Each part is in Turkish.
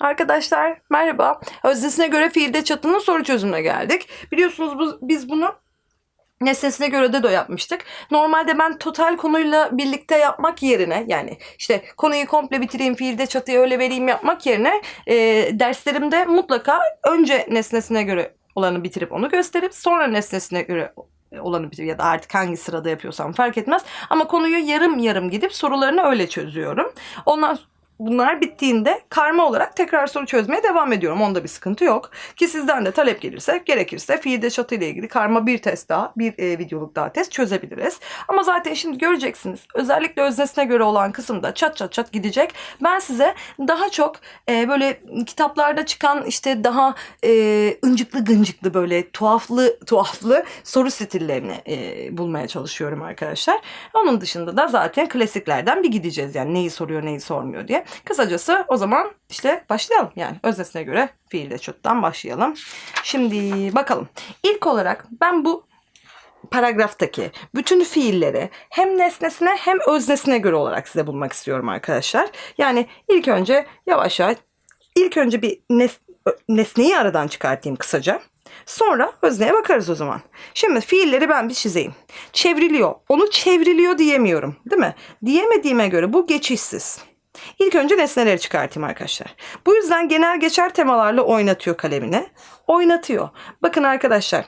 Arkadaşlar merhaba. Öznesine göre fiilde çatının soru çözümüne geldik. Biliyorsunuz bu- biz bunu nesnesine göre de de yapmıştık. Normalde ben total konuyla birlikte yapmak yerine yani işte konuyu komple bitireyim fiilde çatıyı öyle vereyim yapmak yerine e, derslerimde mutlaka önce nesnesine göre olanı bitirip onu gösterip sonra nesnesine göre olanı bitirip ya da artık hangi sırada yapıyorsam fark etmez. Ama konuyu yarım yarım gidip sorularını öyle çözüyorum. Ondan Bunlar bittiğinde karma olarak tekrar soru çözmeye devam ediyorum. Onda bir sıkıntı yok. Ki sizden de talep gelirse gerekirse fiilde çatı ile ilgili karma bir test daha, bir e, videoluk daha test çözebiliriz. Ama zaten şimdi göreceksiniz. Özellikle öznesine göre olan kısımda çat çat çat gidecek. Ben size daha çok e, böyle kitaplarda çıkan işte daha e, ıncıklı gıncıklı böyle tuhaflı tuhaflı soru stillerini e, bulmaya çalışıyorum arkadaşlar. Onun dışında da zaten klasiklerden bir gideceğiz. Yani neyi soruyor neyi sormuyor diye. Kısacası o zaman işte başlayalım. Yani öznesine göre fiilde çuttan başlayalım. Şimdi bakalım. İlk olarak ben bu paragraftaki bütün fiilleri hem nesnesine hem öznesine göre olarak size bulmak istiyorum arkadaşlar. Yani ilk önce yavaş yavaş ilk önce bir nes- nesneyi aradan çıkartayım kısaca. Sonra özneye bakarız o zaman. Şimdi fiilleri ben bir çizeyim. Çevriliyor. Onu çevriliyor diyemiyorum. Değil mi? Diyemediğime göre bu geçişsiz. İlk önce nesneleri çıkartayım arkadaşlar. Bu yüzden genel geçer temalarla oynatıyor kalemini. Oynatıyor. Bakın arkadaşlar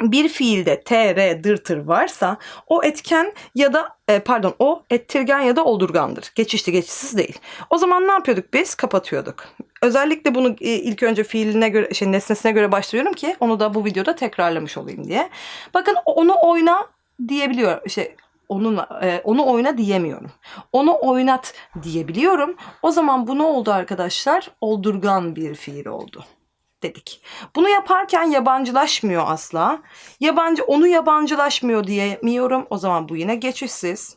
bir fiilde tr, dırtır varsa o etken ya da e, pardon o ettirgen ya da oldurgandır. Geçişli geçişsiz değil. O zaman ne yapıyorduk biz? Kapatıyorduk. Özellikle bunu e, ilk önce fiiline göre, şey, nesnesine göre başlıyorum ki onu da bu videoda tekrarlamış olayım diye. Bakın onu oyna diyebiliyor. Şey, onun e, onu oyna diyemiyorum. Onu oynat diyebiliyorum. O zaman bu ne oldu arkadaşlar? Oldurgan bir fiil oldu dedik. Bunu yaparken yabancılaşmıyor asla. Yabancı onu yabancılaşmıyor diyemiyorum. O zaman bu yine geçişsiz.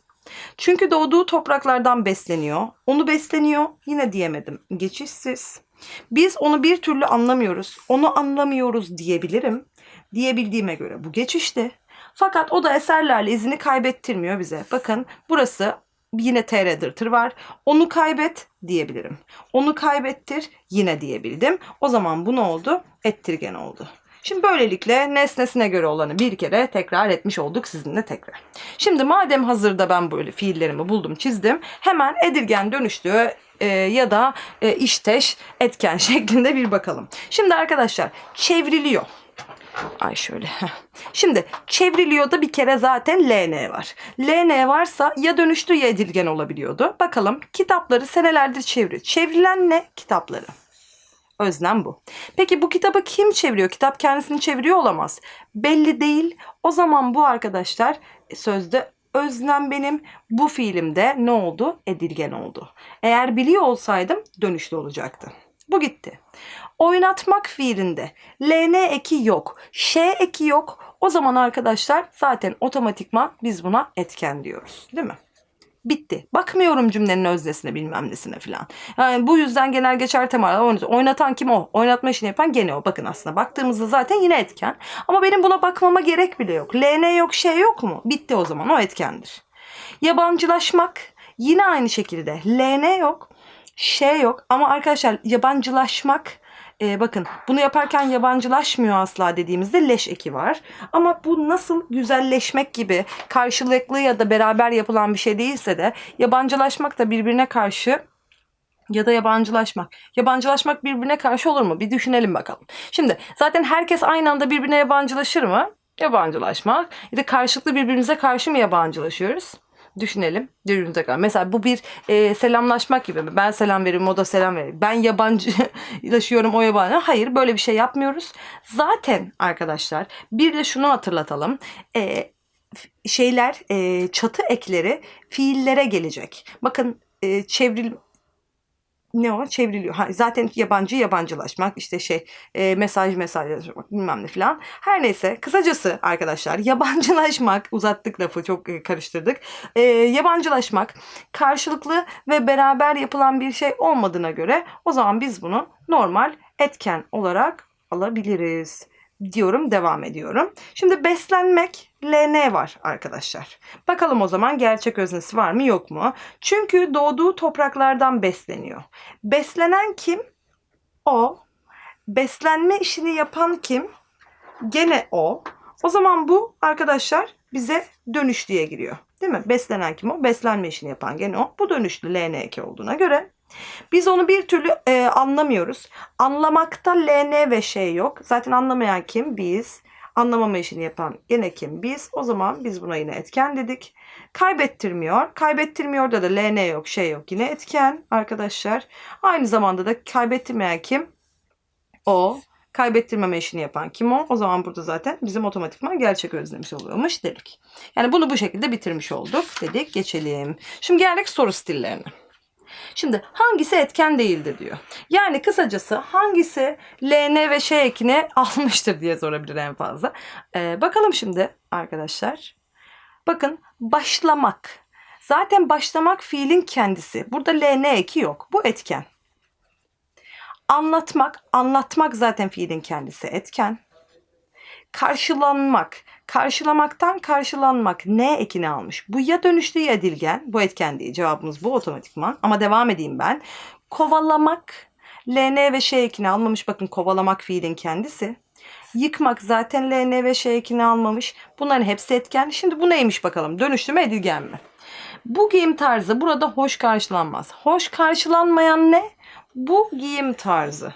Çünkü doğduğu topraklardan besleniyor. Onu besleniyor. Yine diyemedim. Geçişsiz. Biz onu bir türlü anlamıyoruz. Onu anlamıyoruz diyebilirim. Diyebildiğime göre bu geçişti. Fakat o da eserlerle izini kaybettirmiyor bize. Bakın burası yine tr dırtır var. Onu kaybet diyebilirim. Onu kaybettir yine diyebildim. O zaman bu ne oldu? Ettirgen oldu. Şimdi böylelikle nesnesine göre olanı bir kere tekrar etmiş olduk sizinle tekrar. Şimdi madem hazırda ben böyle fiillerimi buldum çizdim hemen edirgen dönüştüğü e, ya da e, işteş etken şeklinde bir bakalım. Şimdi arkadaşlar çevriliyor. Ay şöyle. Şimdi çevriliyor da bir kere zaten LN var. LN varsa ya dönüştü ya edilgen olabiliyordu. Bakalım kitapları senelerdir çeviriyor. Çevrilen ne? Kitapları. Özlem bu. Peki bu kitabı kim çeviriyor? Kitap kendisini çeviriyor olamaz. Belli değil. O zaman bu arkadaşlar sözde özlem benim bu fiilimde ne oldu? Edilgen oldu. Eğer biliyor olsaydım dönüşlü olacaktı. Bu gitti. Oynatmak fiilinde LN eki yok, Ş eki yok. O zaman arkadaşlar zaten otomatikman biz buna etken diyoruz. Değil mi? Bitti. Bakmıyorum cümlenin öznesine bilmem nesine filan. Yani bu yüzden genel geçer oynatıyor. Oynatan kim o? Oynatma işini yapan gene o. Bakın aslında baktığımızda zaten yine etken. Ama benim buna bakmama gerek bile yok. LN yok şey yok mu? Bitti o zaman o etkendir. Yabancılaşmak yine aynı şekilde. LN yok. Şey yok. Ama arkadaşlar yabancılaşmak e, bakın bunu yaparken yabancılaşmıyor asla dediğimizde leş eki var. Ama bu nasıl güzelleşmek gibi karşılıklı ya da beraber yapılan bir şey değilse de yabancılaşmak da birbirine karşı ya da yabancılaşmak. Yabancılaşmak birbirine karşı olur mu? Bir düşünelim bakalım. Şimdi zaten herkes aynı anda birbirine yabancılaşır mı? Yabancılaşmak. Ya da karşılıklı birbirimize karşı mı yabancılaşıyoruz? Düşünelim. Birbirimize karşı. Mesela bu bir e, selamlaşmak gibi mi? Ben selam veririm, o da selam verir. Ben yabancılaşıyorum, o yabancı. Hayır, böyle bir şey yapmıyoruz. Zaten arkadaşlar bir de şunu hatırlatalım. E, şeyler, e, çatı ekleri fiillere gelecek. Bakın e, çevril ne o çevriliyor. Ha, zaten yabancı yabancılaşmak işte şey e, mesaj mesajlaşmak bilmem ne filan. Her neyse kısacası arkadaşlar yabancılaşmak uzattık lafı çok e, karıştırdık. E, yabancılaşmak karşılıklı ve beraber yapılan bir şey olmadığına göre o zaman biz bunu normal etken olarak alabiliriz diyorum devam ediyorum. Şimdi beslenmek LN var arkadaşlar. Bakalım o zaman gerçek öznesi var mı yok mu? Çünkü doğduğu topraklardan besleniyor. Beslenen kim? o. Beslenme işini yapan kim? Gene o. O zaman bu arkadaşlar bize dönüş diye giriyor. Değil mi? Beslenen kim o? Beslenme işini yapan gene o. Bu dönüşlü LN2 olduğuna göre biz onu bir türlü e, anlamıyoruz. Anlamakta LN ve şey yok. Zaten anlamayan kim? Biz. Anlamama işini yapan gene kim? Biz. O zaman biz buna yine etken dedik. Kaybettirmiyor. Kaybettirmiyor da da LN yok, şey yok. Yine etken arkadaşlar. Aynı zamanda da kaybettirmeyen kim? O. Kaybettirmeme işini yapan kim o? O zaman burada zaten bizim otomatikman gerçek özlemiş oluyormuş dedik. Yani bunu bu şekilde bitirmiş olduk dedik. Geçelim. Şimdi geldik soru stillerine. Şimdi hangisi etken değildir diyor. Yani kısacası hangisi LN ve şey ekini almıştır diye sorabilir en fazla. Ee, bakalım şimdi arkadaşlar. Bakın başlamak. Zaten başlamak fiilin kendisi. Burada LN eki yok. Bu etken. Anlatmak, anlatmak zaten fiilin kendisi etken. Karşılanmak, karşılamaktan karşılanmak ne ekini almış? Bu ya dönüşlü ya edilgen. Bu etken değil. Cevabımız bu otomatikman. Ama devam edeyim ben. Kovalamak, LN ve şey ekini almamış. Bakın kovalamak fiilin kendisi. Yıkmak zaten LN ve şey ekini almamış. Bunların hepsi etken. Şimdi bu neymiş bakalım? Dönüşlü mü edilgen mi? Bu giyim tarzı burada hoş karşılanmaz. Hoş karşılanmayan ne? Bu giyim tarzı.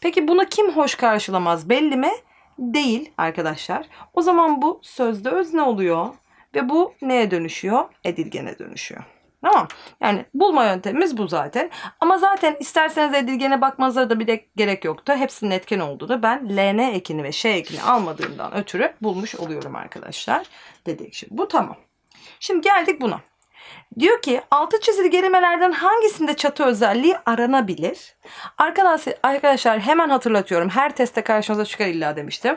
Peki bunu kim hoş karşılamaz belli mi? Değil arkadaşlar. O zaman bu sözde özne oluyor. Ve bu neye dönüşüyor? Edilgene dönüşüyor. Tamam. Yani bulma yöntemimiz bu zaten. Ama zaten isterseniz edilgene bakmanıza da bir de gerek yoktu. Hepsinin etken olduğunu ben LN ekini ve şey ekini almadığımdan ötürü bulmuş oluyorum arkadaşlar. Dedik şimdi. Bu tamam. Şimdi geldik buna. Diyor ki altı çizili kelimelerden hangisinde çatı özelliği aranabilir? Arkadaşlar, hemen hatırlatıyorum. Her testte karşınıza çıkar illa demiştim.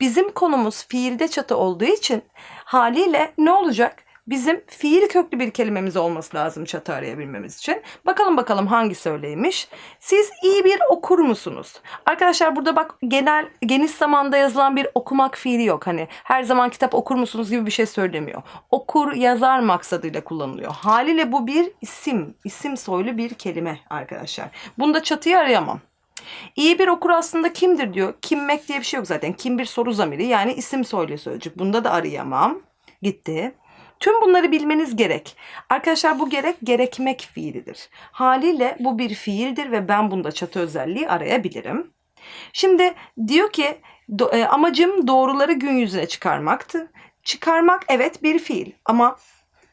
Bizim konumuz fiilde çatı olduğu için haliyle ne olacak? Bizim fiil köklü bir kelimemiz olması lazım çatı arayabilmemiz için. Bakalım bakalım hangisi öyleymiş. Siz iyi bir okur musunuz? Arkadaşlar burada bak genel geniş zamanda yazılan bir okumak fiili yok. Hani her zaman kitap okur musunuz gibi bir şey söylemiyor. Okur yazar maksadıyla kullanılıyor. Haliyle bu bir isim, isim soylu bir kelime arkadaşlar. Bunda çatıyı arayamam. İyi bir okur aslında kimdir diyor. Kimmek diye bir şey yok zaten. Kim bir soru zamiri yani isim soylu sözcük. Bunda da arayamam. Gitti. Tüm bunları bilmeniz gerek. Arkadaşlar bu gerek gerekmek fiilidir. Haliyle bu bir fiildir ve ben bunda çatı özelliği arayabilirim. Şimdi diyor ki e, amacım doğruları gün yüzüne çıkarmaktı. Çıkarmak evet bir fiil ama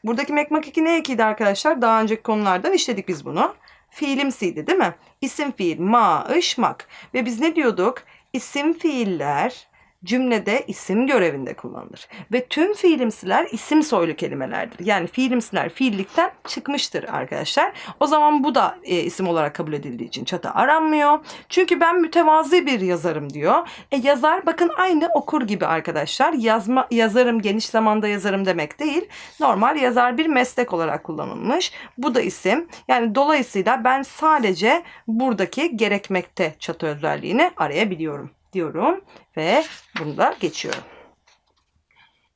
buradaki mekmak iki ne ekiydi arkadaşlar? Daha önceki konulardan işledik biz bunu. Fiilimsiydi değil mi? İsim fiil ma, ış, mak. Ve biz ne diyorduk? İsim fiiller cümlede isim görevinde kullanılır. Ve tüm fiilimsiler isim soylu kelimelerdir. Yani fiilimsiler fiillikten çıkmıştır arkadaşlar. O zaman bu da e, isim olarak kabul edildiği için çatı aranmıyor. Çünkü ben mütevazi bir yazarım diyor. E, yazar bakın aynı okur gibi arkadaşlar. Yazma yazarım geniş zamanda yazarım demek değil. Normal yazar bir meslek olarak kullanılmış. Bu da isim. Yani dolayısıyla ben sadece buradaki gerekmekte çatı özelliğini arayabiliyorum diyorum ve bunu da geçiyorum.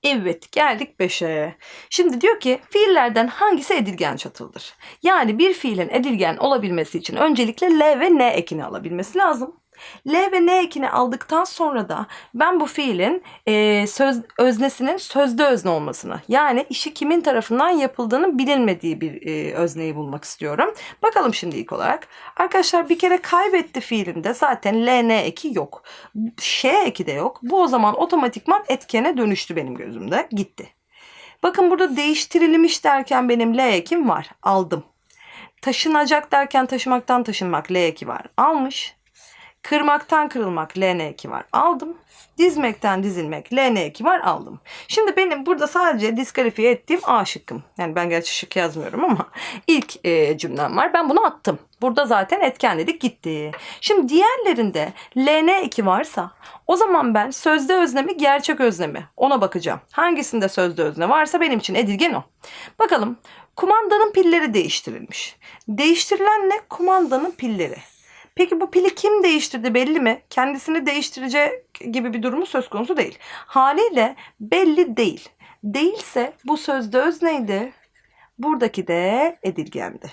Evet geldik 5'e. Şimdi diyor ki fiillerden hangisi edilgen çatıldır? Yani bir fiilin edilgen olabilmesi için öncelikle L ve N ekini alabilmesi lazım. L ve N ekini aldıktan sonra da ben bu fiilin e, söz öznesinin sözde özne olmasını yani işi kimin tarafından yapıldığını bilinmediği bir e, özneyi bulmak istiyorum. Bakalım şimdi ilk olarak. Arkadaşlar bir kere kaybetti fiilinde zaten L, N eki yok. Ş eki de yok. Bu o zaman otomatikman etkene dönüştü benim gözümde. Gitti. Bakın burada değiştirilmiş derken benim L ekim var. Aldım. Taşınacak derken taşımaktan taşınmak L eki var. Almış. Kırmaktan kırılmak LN2 var aldım. Dizmekten dizilmek LN2 var aldım. Şimdi benim burada sadece diskalifiye ettiğim A şıkkım. Yani ben gerçi şık yazmıyorum ama ilk e, cümlem var. Ben bunu attım. Burada zaten etken dedik gitti. Şimdi diğerlerinde LN2 varsa o zaman ben sözde öznemi gerçek öznemi ona bakacağım. Hangisinde sözde özne varsa benim için edilgen o. Bakalım kumandanın pilleri değiştirilmiş. Değiştirilen ne? Kumandanın pilleri. Peki bu pili kim değiştirdi belli mi? Kendisini değiştirecek gibi bir durumu söz konusu değil. Haliyle belli değil. Değilse bu sözde öz neydi? Buradaki de edilgendi.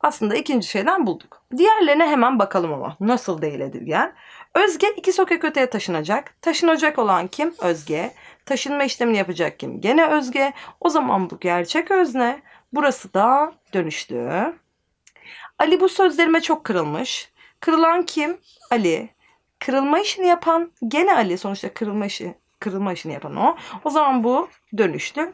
aslında ikinci şeyden bulduk. Diğerlerine hemen bakalım ama. Nasıl değil edilgen? Özge iki sokak öteye taşınacak. Taşınacak olan kim? Özge. Taşınma işlemini yapacak kim? Gene Özge. O zaman bu gerçek özne. Burası da dönüştü. Ali bu sözlerime çok kırılmış. Kırılan kim? Ali. Kırılma işini yapan gene Ali. Sonuçta kırılma işi kırılma işini yapan o. O zaman bu dönüştü.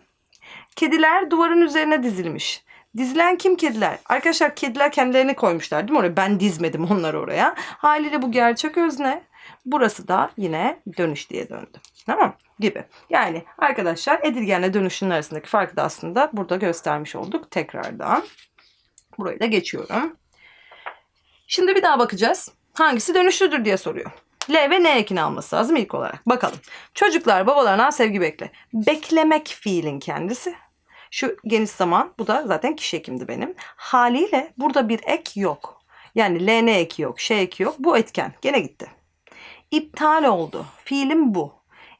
Kediler duvarın üzerine dizilmiş. Dizilen kim kediler? Arkadaşlar kediler kendilerini koymuşlar değil mi oraya? Ben dizmedim onları oraya. Haliyle bu gerçek özne. Burası da yine dönüş diye döndü. Tamam gibi. Yani arkadaşlar edilgenle dönüşün arasındaki farkı da aslında burada göstermiş olduk tekrardan. Burayı da geçiyorum. Şimdi bir daha bakacağız. Hangisi dönüşlüdür diye soruyor. L ve N ekini alması lazım ilk olarak. Bakalım. Çocuklar babalarından sevgi bekle. Beklemek fiilin kendisi. Şu geniş zaman bu da zaten kişi ekimdi benim. Haliyle burada bir ek yok. Yani LN eki yok, şey eki yok. Bu etken. Gene gitti. İptal oldu. Fiilim bu.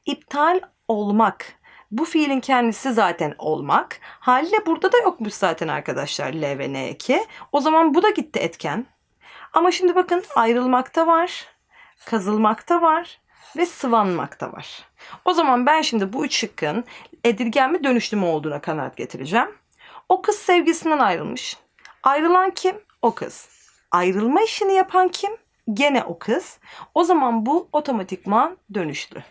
İptal olmak. Bu fiilin kendisi zaten olmak. Haliyle burada da yokmuş zaten arkadaşlar L ve N eki. O zaman bu da gitti etken. Ama şimdi bakın ayrılmakta var, kazılmakta var ve sıvanmakta var. O zaman ben şimdi bu üç şıkkın edilgen mi dönüşlü mü olduğuna kanaat getireceğim. O kız sevgisinden ayrılmış. Ayrılan kim? O kız. Ayrılma işini yapan kim? Gene o kız. O zaman bu otomatikman dönüşlü.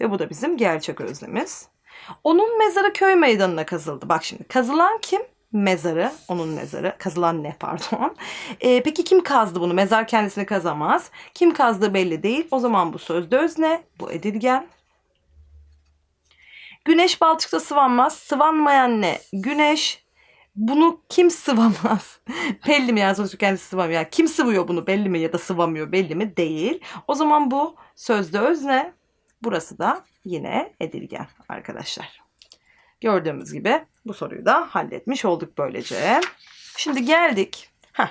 Ve bu da bizim gerçek özlemiz. Onun mezarı köy meydanına kazıldı. Bak şimdi kazılan kim? Mezarı, onun mezarı. Kazılan ne pardon. Ee, peki kim kazdı bunu? Mezar kendisini kazamaz. Kim kazdığı belli değil. O zaman bu sözde özne, bu edilgen. Güneş balçıkta sıvanmaz. Sıvanmayan ne? Güneş. Bunu kim sıvamaz? belli mi yani sonuçta kendisi sıvamıyor. Yani kim sıvıyor bunu belli mi ya da sıvamıyor belli mi? Değil. O zaman bu sözde özne. Burası da yine edilgen arkadaşlar. Gördüğümüz gibi bu soruyu da halletmiş olduk böylece. Şimdi geldik. Heh.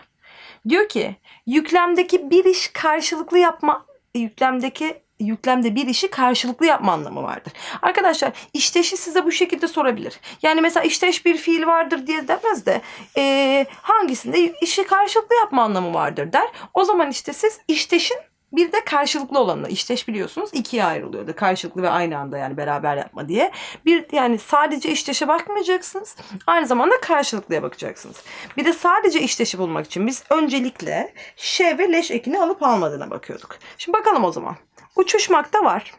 Diyor ki yüklemdeki bir iş karşılıklı yapma yüklemdeki yüklemde bir işi karşılıklı yapma anlamı vardır. Arkadaşlar işteşi size bu şekilde sorabilir. Yani mesela işteş bir fiil vardır diye demez de eee, hangisinde işi karşılıklı yapma anlamı vardır der. O zaman işte siz işteşin bir de karşılıklı olanla işteş biliyorsunuz ikiye ayrılıyordu. Karşılıklı ve aynı anda yani beraber yapma diye. Bir yani sadece işteşe bakmayacaksınız. Aynı zamanda karşılıklıya bakacaksınız. Bir de sadece işteşi bulmak için biz öncelikle ş ve leş ekini alıp almadığına bakıyorduk. Şimdi bakalım o zaman. Uçuşmakta var.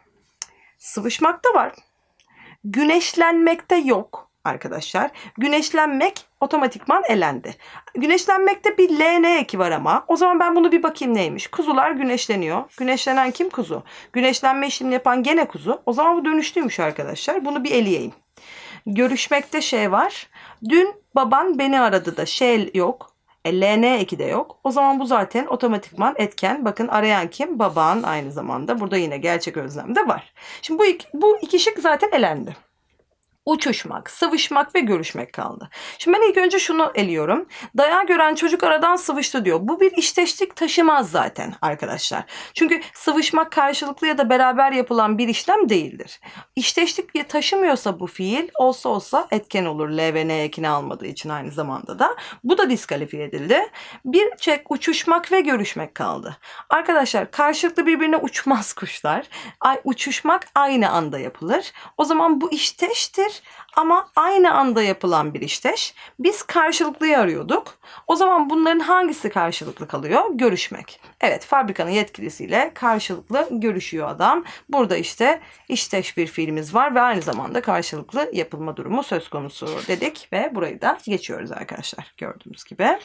Sıvışmakta var. Güneşlenmekte yok arkadaşlar. Güneşlenmek otomatikman elendi. Güneşlenmekte bir LN eki var ama. O zaman ben bunu bir bakayım neymiş. Kuzular güneşleniyor. Güneşlenen kim? Kuzu. Güneşlenme işlemini yapan gene kuzu. O zaman bu dönüşlüymüş arkadaşlar. Bunu bir eleyeyim. Görüşmekte şey var. Dün baban beni aradı da şey yok. E, LN eki de yok. O zaman bu zaten otomatikman etken. Bakın arayan kim? Baban aynı zamanda. Burada yine gerçek özlemde var. Şimdi bu bu iki şık zaten elendi uçuşmak, sıvışmak ve görüşmek kaldı. Şimdi ben ilk önce şunu eliyorum. Dayağı gören çocuk aradan sıvıştı diyor. Bu bir işteşlik taşımaz zaten arkadaşlar. Çünkü sıvışmak karşılıklı ya da beraber yapılan bir işlem değildir. İşteşlik taşımıyorsa bu fiil olsa olsa etken olur. L ve N ekini almadığı için aynı zamanda da. Bu da diskalifiye edildi. Bir çek uçuşmak ve görüşmek kaldı. Arkadaşlar karşılıklı birbirine uçmaz kuşlar. Ay, uçuşmak aynı anda yapılır. O zaman bu işteştir ama aynı anda yapılan bir işteş. Biz karşılıklıyı arıyorduk. O zaman bunların hangisi karşılıklı kalıyor? Görüşmek. Evet fabrikanın yetkilisiyle karşılıklı görüşüyor adam. Burada işte işteş bir fiilimiz var ve aynı zamanda karşılıklı yapılma durumu söz konusu dedik ve burayı da geçiyoruz arkadaşlar gördüğünüz gibi.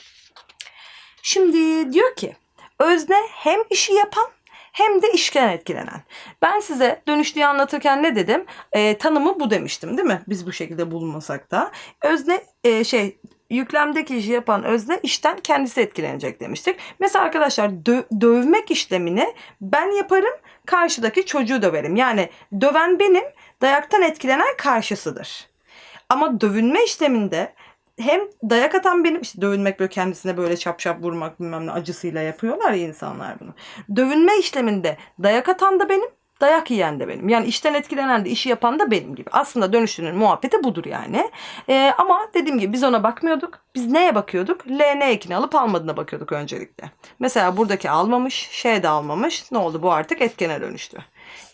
Şimdi diyor ki özne hem işi yapan hem de işten etkilenen. Ben size dönüşlüğü anlatırken ne dedim? E, tanımı bu demiştim değil mi? Biz bu şekilde bulunmasak da. Özne e, şey yüklemdeki işi yapan özne işten kendisi etkilenecek demiştik. Mesela arkadaşlar dö- dövmek işlemini ben yaparım karşıdaki çocuğu döverim. Yani döven benim dayaktan etkilenen karşısıdır. Ama dövünme işleminde hem dayak atan benim işte dövünmek böyle kendisine böyle çap vurmak bilmem ne acısıyla yapıyorlar ya insanlar bunu. Dövünme işleminde dayak atan da benim dayak yiyen de benim. Yani işten etkilenen de işi yapan da benim gibi. Aslında dönüşünün muhabbeti budur yani. Ee, ama dediğim gibi biz ona bakmıyorduk. Biz neye bakıyorduk? L ne ekini alıp almadığına bakıyorduk öncelikle. Mesela buradaki almamış, şey de almamış. Ne oldu? Bu artık etkene dönüştü.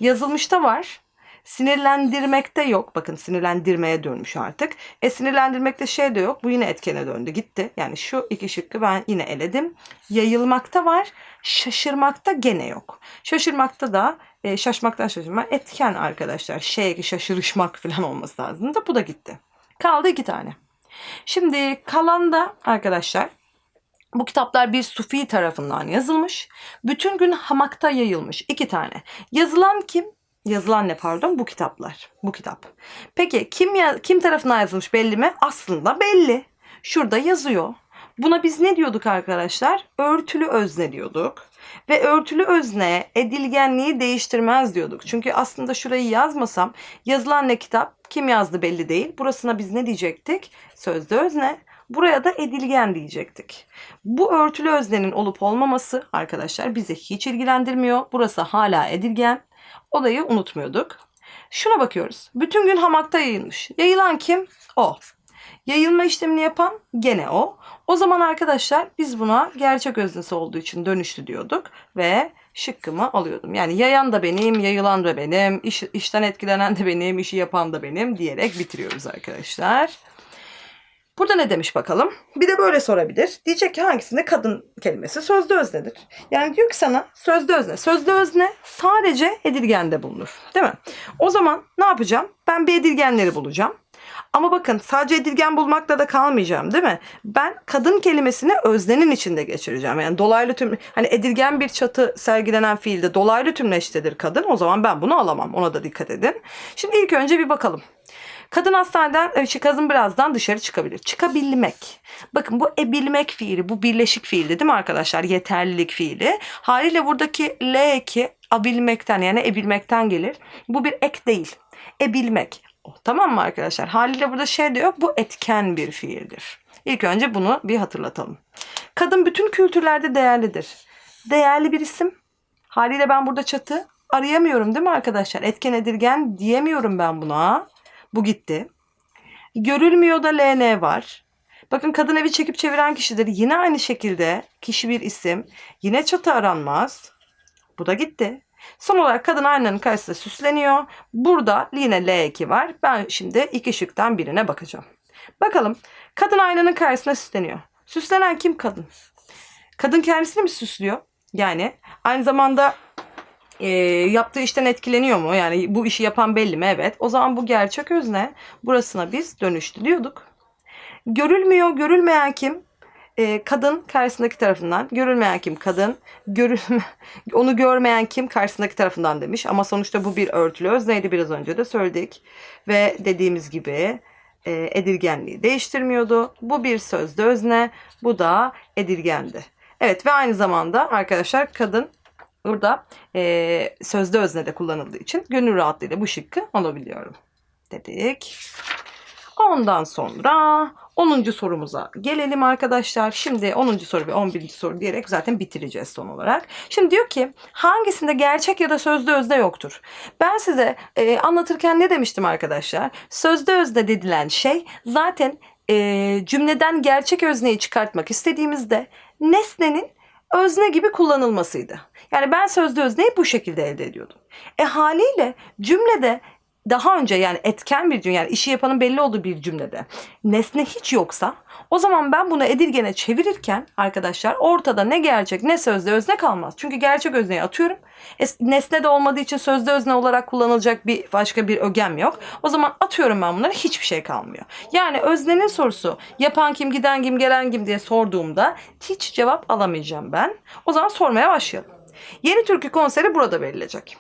Yazılmışta var. Sinirlendirmekte yok. Bakın sinirlendirmeye dönmüş artık. E sinirlendirmekte şey de yok. Bu yine etkene döndü. Gitti. Yani şu iki şıkkı ben yine eledim. Yayılmakta var. Şaşırmakta gene yok. Şaşırmakta da e, şaşmaktan şaşırma etken arkadaşlar. Şey şaşırışmak falan olması lazım da bu da gitti. Kaldı iki tane. Şimdi kalan da arkadaşlar bu kitaplar bir sufi tarafından yazılmış. Bütün gün hamakta yayılmış. iki tane. Yazılan kim? Yazılan ne pardon? Bu kitaplar. Bu kitap. Peki kim ya, kim tarafından yazılmış belli mi? Aslında belli. Şurada yazıyor. Buna biz ne diyorduk arkadaşlar? Örtülü özne diyorduk. Ve örtülü özne edilgenliği değiştirmez diyorduk. Çünkü aslında şurayı yazmasam yazılan ne kitap kim yazdı belli değil. Burasına biz ne diyecektik? Sözde özne. Buraya da edilgen diyecektik. Bu örtülü öznenin olup olmaması arkadaşlar bizi hiç ilgilendirmiyor. Burası hala edilgen. Olayı unutmuyorduk. Şuna bakıyoruz. Bütün gün hamakta yayılmış. Yayılan kim? O. Yayılma işlemini yapan gene o. O zaman arkadaşlar biz buna gerçek öznesi olduğu için dönüştü diyorduk ve şıkkımı alıyordum. Yani yayan da benim, yayılan da benim, iş, işten etkilenen de benim, işi yapan da benim diyerek bitiriyoruz arkadaşlar. Burada ne demiş bakalım? Bir de böyle sorabilir. Diyecek ki hangisinde kadın kelimesi sözde öznedir? Yani diyor ki sana sözde özne. Sözde özne sadece edilgende bulunur. Değil mi? O zaman ne yapacağım? Ben bir edilgenleri bulacağım. Ama bakın sadece edilgen bulmakla da kalmayacağım değil mi? Ben kadın kelimesini öznenin içinde geçireceğim. Yani dolaylı tüm hani edilgen bir çatı sergilenen fiilde dolaylı tümleştedir kadın. O zaman ben bunu alamam. Ona da dikkat edin. Şimdi ilk önce bir bakalım. Kadın hastaneden, e, şey, kadın birazdan dışarı çıkabilir. Çıkabilmek. Bakın bu ebilmek fiili, bu birleşik fiildi değil mi arkadaşlar? Yeterlilik fiili. Haliyle buradaki L eki abilmekten yani ebilmekten gelir. Bu bir ek değil. Ebilmek. Oh, Tamam mı arkadaşlar? Haliyle burada şey diyor, bu etken bir fiildir. İlk önce bunu bir hatırlatalım. Kadın bütün kültürlerde değerlidir. Değerli bir isim. Haliyle ben burada çatı arayamıyorum değil mi arkadaşlar? Etken edilgen diyemiyorum ben buna. Bu gitti. Görülmüyor da LN var. Bakın kadın evi çekip çeviren kişidir. Yine aynı şekilde kişi bir isim. Yine çatı aranmaz. Bu da gitti. Son olarak kadın aynanın karşısında süsleniyor. Burada yine L2 var. Ben şimdi iki şıktan birine bakacağım. Bakalım. Kadın aynanın karşısında süsleniyor. Süslenen kim kadın? Kadın kendisini mi süslüyor? Yani aynı zamanda e, yaptığı işten etkileniyor mu? Yani bu işi yapan belli mi? Evet. O zaman bu gerçek özne. Burasına biz dönüştü diyorduk. Görülmüyor, görülmeyen kim? E, kadın karşısındaki tarafından. Görülmeyen kim? Kadın. Görülme, onu görmeyen kim? Karşısındaki tarafından demiş. Ama sonuçta bu bir örtülü özneydi biraz önce de söyledik. Ve dediğimiz gibi e, edilgenliği değiştirmiyordu. Bu bir sözde özne. Bu da edilgendi. Evet ve aynı zamanda arkadaşlar kadın burada e, sözde öznede kullanıldığı için gönül rahatlığıyla bu şıkkı alabiliyorum dedik. Ondan sonra 10. sorumuza gelelim arkadaşlar. Şimdi 10. soru ve 11. soru diyerek zaten bitireceğiz son olarak. Şimdi diyor ki hangisinde gerçek ya da sözde özde yoktur? Ben size e, anlatırken ne demiştim arkadaşlar? Sözde özde dedilen şey zaten e, cümleden gerçek özneyi çıkartmak istediğimizde nesnenin özne gibi kullanılmasıydı. Yani ben sözde özneyi bu şekilde elde ediyordum. E haliyle cümlede daha önce yani etken bir cümle yani işi yapanın belli olduğu bir cümlede nesne hiç yoksa o zaman ben bunu edilgene çevirirken arkadaşlar ortada ne gerçek ne sözde özne kalmaz. Çünkü gerçek özneyi atıyorum. E, nesne de olmadığı için sözde özne olarak kullanılacak bir başka bir ögem yok. O zaman atıyorum ben bunları hiçbir şey kalmıyor. Yani öznenin sorusu yapan kim giden kim gelen kim diye sorduğumda hiç cevap alamayacağım ben. O zaman sormaya başlayalım. Yeni türkü konseri burada verilecek.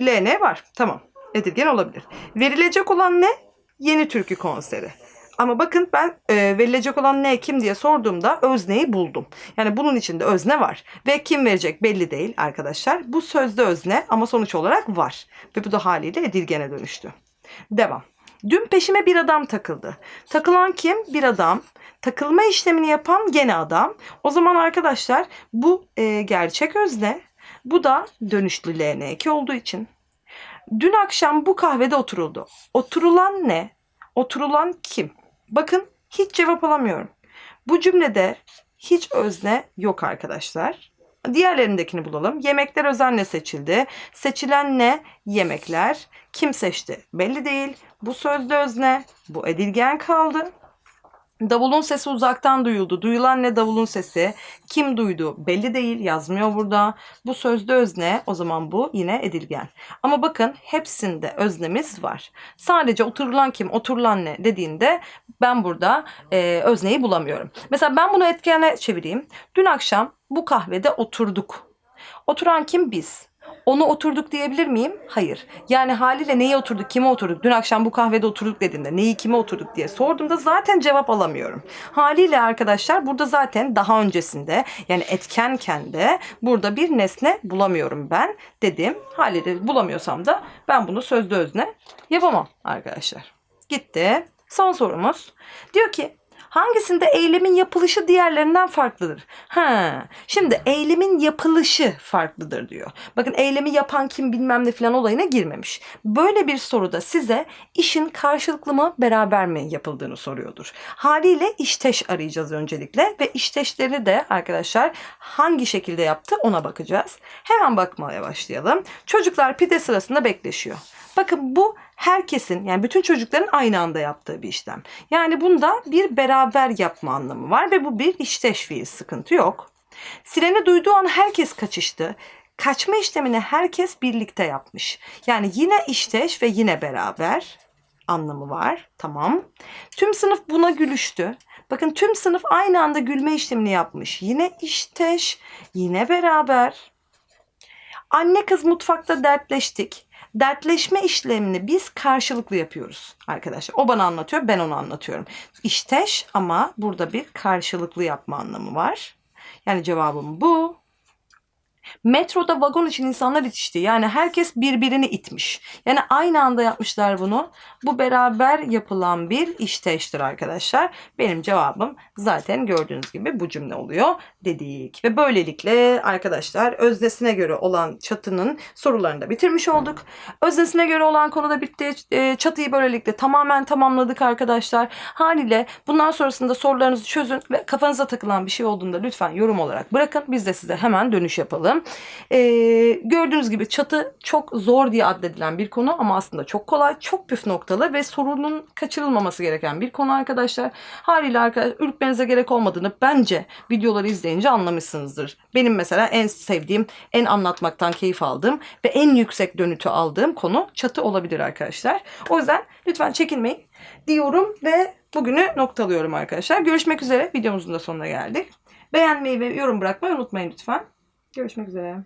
LN var. Tamam. Edilgen olabilir. Verilecek olan ne? Yeni türkü konseri. Ama bakın ben e, verilecek olan ne kim diye sorduğumda özneyi buldum. Yani bunun içinde özne var. Ve kim verecek belli değil arkadaşlar. Bu sözde özne ama sonuç olarak var. Ve bu da haliyle edilgene dönüştü. Devam. Dün peşime bir adam takıldı. Takılan kim? Bir adam. Takılma işlemini yapan gene adam. O zaman arkadaşlar bu e, gerçek özne. Bu da dönüşlü LN2 olduğu için Dün akşam bu kahvede oturuldu. Oturulan ne? Oturulan kim? Bakın hiç cevap alamıyorum. Bu cümlede hiç özne yok arkadaşlar. Diğerlerindekini bulalım. Yemekler özenle seçildi. Seçilen ne? Yemekler. Kim seçti? Belli değil. Bu sözde özne. Bu edilgen kaldı. Davulun sesi uzaktan duyuldu. Duyulan ne davulun sesi? Kim duydu? Belli değil. Yazmıyor burada. Bu sözde özne. O zaman bu yine edilgen. Ama bakın hepsinde öznemiz var. Sadece oturulan kim, oturulan ne dediğinde ben burada e, özneyi bulamıyorum. Mesela ben bunu etkene çevireyim. Dün akşam bu kahvede oturduk. Oturan kim? Biz. Onu oturduk diyebilir miyim? Hayır. Yani haliyle neyi oturduk, kime oturduk? Dün akşam bu kahvede oturduk dediğimde neyi kime oturduk diye sorduğumda zaten cevap alamıyorum. Haliyle arkadaşlar burada zaten daha öncesinde yani etkenken de burada bir nesne bulamıyorum ben dedim. Haliyle bulamıyorsam da ben bunu sözde özne yapamam arkadaşlar. Gitti. Son sorumuz. Diyor ki Hangisinde eylemin yapılışı diğerlerinden farklıdır? Ha, şimdi eylemin yapılışı farklıdır diyor. Bakın eylemi yapan kim bilmem ne falan olayına girmemiş. Böyle bir soruda size işin karşılıklı mı beraber mi yapıldığını soruyordur. Haliyle işteş arayacağız öncelikle ve işteşleri de arkadaşlar hangi şekilde yaptı ona bakacağız. Hemen bakmaya başlayalım. Çocuklar pide sırasında bekleşiyor. Bakın bu herkesin yani bütün çocukların aynı anda yaptığı bir işlem. Yani bunda bir beraber yapma anlamı var ve bu bir işteş fiil sıkıntı yok. Sireni duyduğu an herkes kaçıştı. Kaçma işlemini herkes birlikte yapmış. Yani yine işteş ve yine beraber anlamı var. Tamam. Tüm sınıf buna gülüştü. Bakın tüm sınıf aynı anda gülme işlemini yapmış. Yine işteş, yine beraber. Anne kız mutfakta dertleştik. Dertleşme işlemini biz karşılıklı yapıyoruz arkadaşlar. O bana anlatıyor, ben onu anlatıyorum. İşteş ama burada bir karşılıklı yapma anlamı var. Yani cevabım bu. Metroda vagon için insanlar itişti. Yani herkes birbirini itmiş. Yani aynı anda yapmışlar bunu. Bu beraber yapılan bir işteştir arkadaşlar. Benim cevabım zaten gördüğünüz gibi bu cümle oluyor dedik. Ve böylelikle arkadaşlar öznesine göre olan çatının sorularını da bitirmiş olduk. Öznesine göre olan konuda bitti. E, Çatıyı böylelikle tamamen tamamladık arkadaşlar. Haliyle bundan sonrasında sorularınızı çözün ve kafanıza takılan bir şey olduğunda lütfen yorum olarak bırakın. Biz de size hemen dönüş yapalım. Ee, gördüğünüz gibi çatı çok zor diye addedilen bir konu ama aslında çok kolay, çok püf noktalı ve sorunun kaçırılmaması gereken bir konu arkadaşlar. Haliyle arkadaşlar ürkmenize gerek olmadığını bence videoları izleyince anlamışsınızdır. Benim mesela en sevdiğim, en anlatmaktan keyif aldığım ve en yüksek dönütü aldığım konu çatı olabilir arkadaşlar. O yüzden lütfen çekinmeyin diyorum ve bugünü noktalıyorum arkadaşlar. Görüşmek üzere. Videomuzun da sonuna geldik. Beğenmeyi ve yorum bırakmayı unutmayın lütfen. Görüşmek üzere.